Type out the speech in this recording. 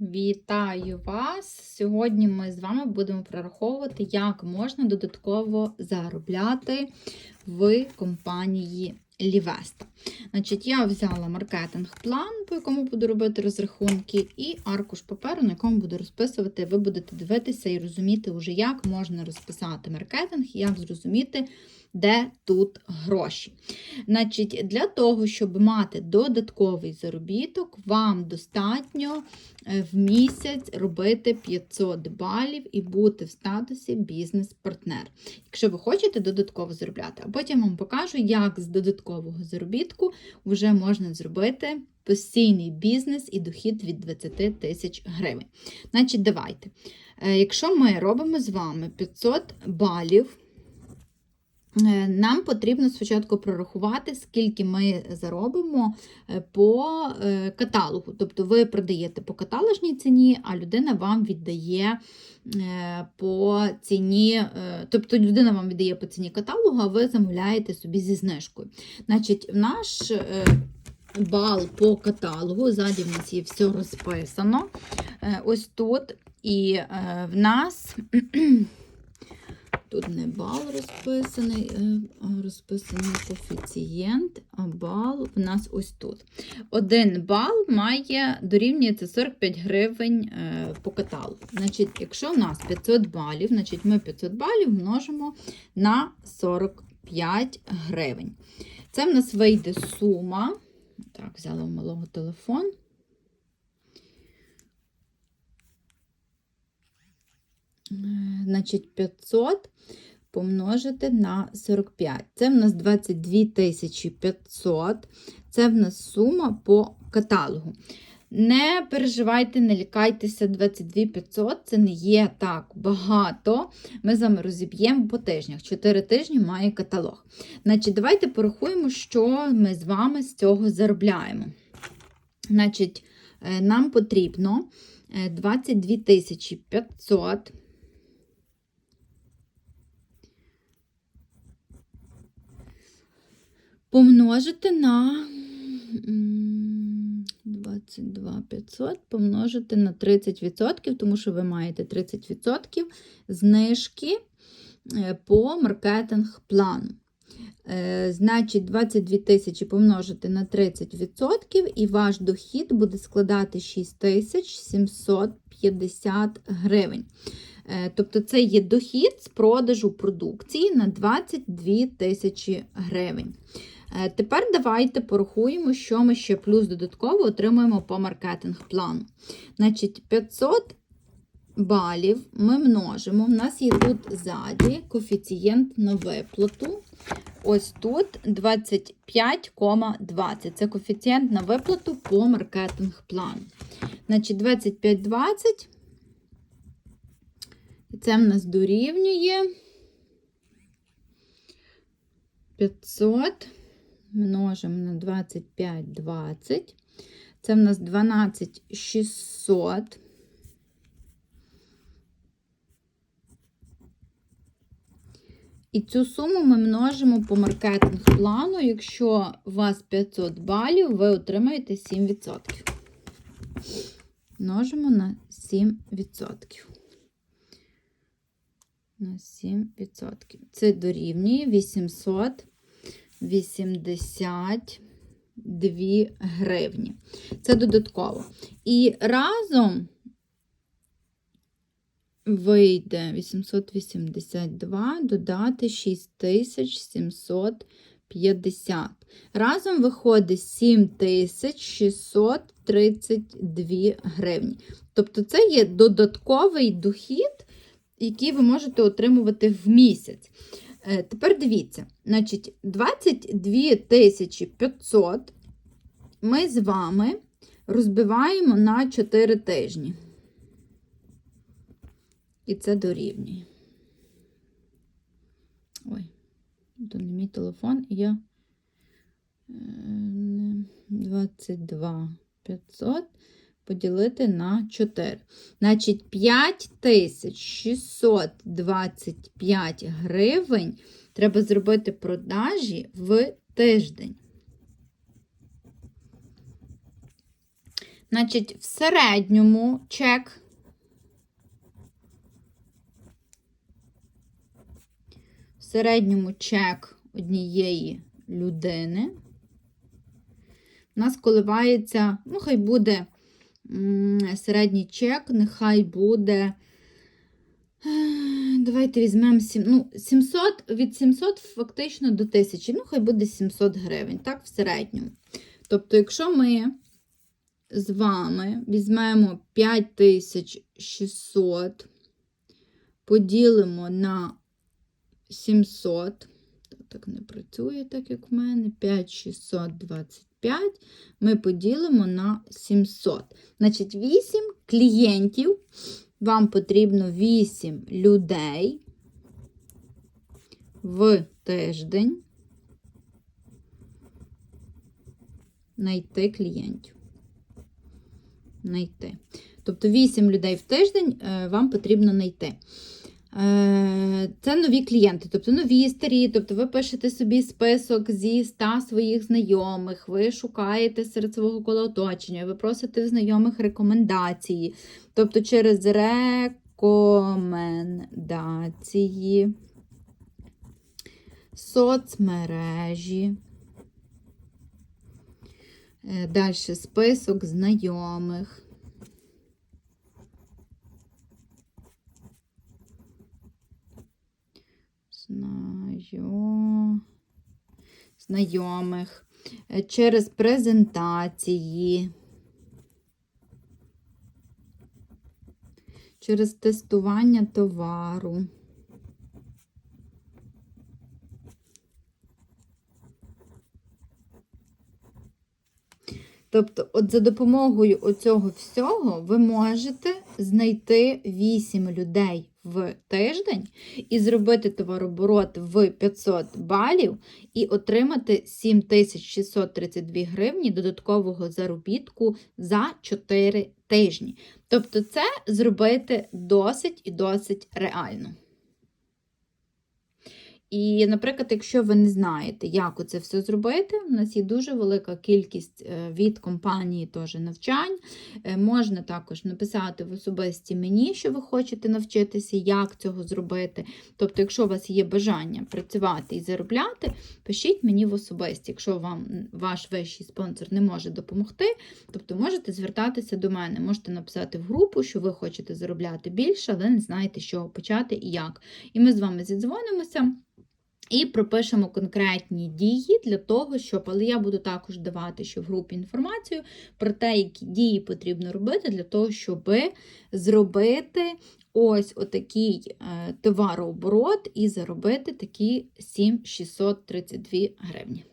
Вітаю вас! Сьогодні ми з вами будемо прораховувати, як можна додатково заробляти в компанії Лівеста. Значить, я взяла маркетинг-план, по якому буду робити розрахунки, і аркуш паперу, на якому буду розписувати. Ви будете дивитися і розуміти, вже, як можна розписати маркетинг, як зрозуміти, де тут гроші. Значить, Для того, щоб мати додатковий заробіток, вам достатньо е, в місяць робити 500 балів і бути в статусі бізнес-партнер. Якщо ви хочете додатково заробляти, а потім вам покажу, як з додаткового заробітку вже можна зробити. Постійний бізнес і дохід від 20 тисяч гривень. Значить, давайте. Е, Якщо ми робимо з вами 500 балів, Нам потрібно спочатку прорахувати, скільки ми заробимо е, по е, каталогу. Тобто ви продаєте по каталожній ціні, а людина вам віддає по ціні, тобто людина вам віддає по ціні каталогу, а ви замовляєте собі зі знижкою. Значить, наш бал по каталогу, ззаді в нас є все розписано. Ось тут. І в нас. Тут не бал розписаний, е, розписаний коефіцієнт, а бал в нас ось тут. Один бал має дорівнюється 45 гривень е, по каталогу. Значить, Якщо в нас 500 балів, значить ми 500 балів множимо на 45 гривень. Це в нас вийде сума. Так, взяла у малого телефон. Значить, 500 помножити на 45. Це в нас 22 500. Це в нас сума по каталогу. Не переживайте, не лякайтеся, 22 500 це не є так багато. Ми з вами розіб'ємо по тижнях. 4 тижні має каталог. Значить, Давайте порахуємо, що ми з вами з цього заробляємо. Значить, е, Нам потрібно 22 500 помножити на 22 500 помножити на 30%, тому що ви маєте 30% знижки е, по маркетинг плану. Е, значить, 22 тисячі помножити на 30%, і ваш дохід буде складати 6750 гривень. Е, тобто, це є дохід з продажу продукції на 22 тисячі гривень. Е, тепер давайте порахуємо, що ми ще плюс додатково отримуємо по маркетинг-плану. Значить, 500 балів ми множимо. У нас є тут ззаді коефіцієнт на виплату. Ось тут 25,20. Це коефіцієнт на виплату по маркетинг-плану. Значить, 25,20. Це в нас дорівнює 500 множимо на 25, 20. Це в нас 12 600. І цю суму ми множимо по маркетинг плану. Якщо у вас 500 балів, ви отримаєте 7%. Множимо на 7%. На 7%. Це дорівнює 800. 82 гривні. Це додатково. І разом вийде 882 додати 6750. Разом виходить 7632 гривні. Тобто, це є додатковий дохід, який ви можете отримувати в місяць. Е, тепер дивіться, значить, 22 500 ми з вами розбиваємо на 4 тижні. І це дорівнює. Ой, то не мій телефон, я 22 е, 500 поділити на 4. Значить, 5625 гривень треба зробити продажі в тиждень. Значить, в середньому чек. В середньому чек однієї людини. У нас коливається, ну, хай буде середній чек, нехай буде. Давайте візьмемо сім- ну, 700, від 700 фактично до 1000, ну, хай буде 700 гривень, так, в середньому. Тобто, якщо ми з вами візьмемо 5600, поділимо на 700, так не працює, так як в мене, 5625, ми поділимо на 700. Значить, 8 клієнтів, вам потрібно 8 людей в тиждень знайти клієнтів. Знайти. Тобто 8 людей в тиждень е, вам потрібно знайти. Е, Це нові клієнти, тобто нові старі, тобто ви пишете собі список зі 100 своїх знайомих, ви шукаєте серед свого кола оточення, ви просите знайомих рекомендації, тобто через рекомендації, соцмережі. Далі список знайомих. Знайо... Знайомих. Е, Через презентації. Через тестування товару. Тобто, от за допомогою оцього всього ви можете знайти 8 людей в тиждень і зробити товарооборот в 500 балів і отримати 7632 гривні додаткового заробітку за 4 тижні. Тобто, це зробити досить і досить реально. І, наприклад, якщо ви не знаєте, як це все зробити, у нас є дуже велика кількість е, від компанії теж навчань. Е, Можна також написати в особисті мені, що ви хочете навчитися, як цього зробити. Тобто, якщо у вас є бажання працювати і заробляти, пишіть мені в особисті. Якщо вам ваш вищий спонсор не може допомогти, тобто можете звертатися до мене, можете написати в групу, що ви хочете заробляти більше, але не знаєте, з чого почати і як. І ми з вами зідзвонимося. І пропишемо конкретні дії для того, щоб, але я буду також давати ще в групі інформацію про те, які дії потрібно робити для того, щоб зробити ось отакий е, товарооборот і заробити такі 7632 гривні.